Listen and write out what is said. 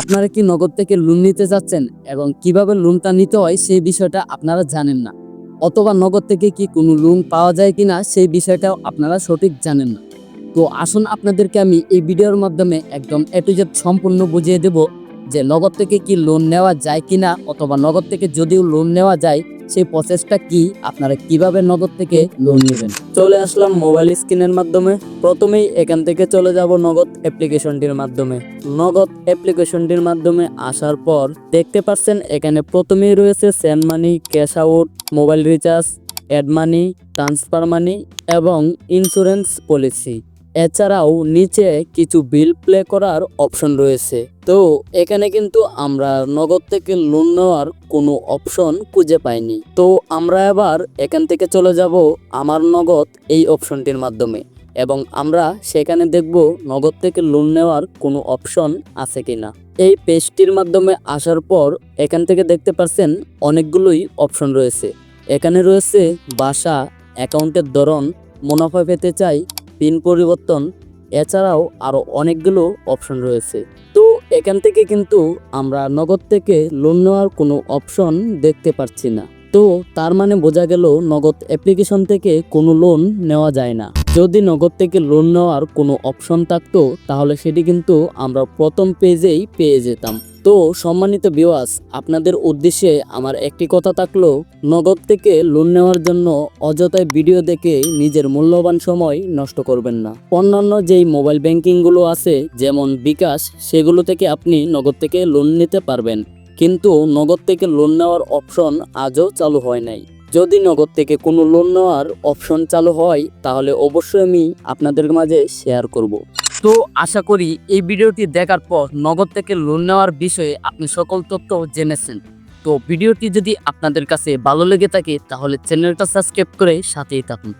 আপনারা কি নগদ থেকে লোন নিতে যাচ্ছেন এবং কীভাবে লোনটা নিতে হয় সেই বিষয়টা আপনারা জানেন না, অথবা নগদ থেকে কি কোনো লোন পাওয়া যায় কিনা সেই বিষয়টাও আপনারা সঠিক জানেন না। তো আসুন আপনাদেরকে আমি এই ভিডিওর মাধ্যমে একদম এ জেড সম্পূর্ণ বুঝিয়ে দেব যে নগদ থেকে কি লোন নেওয়া যায় কিনা অথবা নগদ থেকে যদিও লোন নেওয়া যায়, সেই প্রসেসটা কি, আপনারা কীভাবে নগদ থেকে লোন নেবেন। চলে আসলাম মোবাইল স্ক্রিনের মাধ্যমে। প্রথমেই এখান থেকে চলে যাব নগদ অ্যাপ্লিকেশনটির মাধ্যমে। নগদ অ্যাপ্লিকেশনটির মাধ্যমে আসার পর দেখতে পাচ্ছেন এখানে প্রথমেই রয়েছে send money cash out mobile recharge add money transfer money এবং ইন্স্যুরেন্স পলিসি এছাড়াও নিচে কিছু বিল প্লে করার অপশন রয়েছে। তো এখানে কিন্তু আমরা নগদ থেকে লোন নেওয়ার কোনো অপশন খুঁজে পাইনি। তো আমরা এবার এখান থেকে চলে যাব আমার নগদ এই অপশনটির মাধ্যমে এবং আমরা সেখানে দেখব নগদ থেকে লোন নেওয়ার কোনো অপশন আছে কিনা। এই পেজটির মাধ্যমে আসার পর এখান থেকে দেখতে পাচ্ছেন অনেকগুলোই অপশন রয়েছে। এখানে রয়েছে বাসা, অ্যাকাউন্টের ধরন, মুনাফা পেতে চাই পিন পরিবর্তন, এছাড়াও আরও অনেকগুলো অপশন রয়েছে। তো এখান থেকে কিন্তু আমরা নগদ থেকে লোন নেওয়ার কোনো অপশন দেখতে পাচ্ছি না। তো তার মানে বোঝা গেল নগদ অ্যাপ্লিকেশন থেকে কোনো লোন নেওয়া যায় না। যদি নগদ থেকে লোন নেওয়ার কোনো অপশন থাকতো, তাহলে সেটি কিন্তু আমরা প্রথম পেজেই পেয়ে যেতাম। তো সম্মানিত বিওয়াস আপনাদের উদ্দেশ্যে আমার একটি কথা থাকল, নগদ থেকে লোন নেওয়ার জন্য অযথায় ভিডিও দেখে নিজের মূল্যবান সময় নষ্ট করবেন না। অন্যান্য যেই মোবাইল ব্যাংকিংগুলো আছে, যেমন বিকাশ, সেগুলো থেকে আপনি নগদ থেকে লোন নিতে পারবেন। কিন্তু নগদ থেকে লোন নেওয়ার অপশন আজও চালু হয় নাই। যদি নগদ থেকে কোনো লোন নেওয়ার অপশন চালু হয়, তাহলে অবশ্যই আমি আপনাদের মাঝে শেয়ার করব। তো আশা করি এই ভিডিওটি দেখার পর নগদ থেকে লোন নেওয়ার বিষয়ে আপনি সকল তথ্য জেনেছেন। তো ভিডিওটি যদি আপনাদের কাছে ভালো লেগে থাকে তাহলে চ্যানেলটা সাবস্ক্রাইব করে সাথেই থাকুন।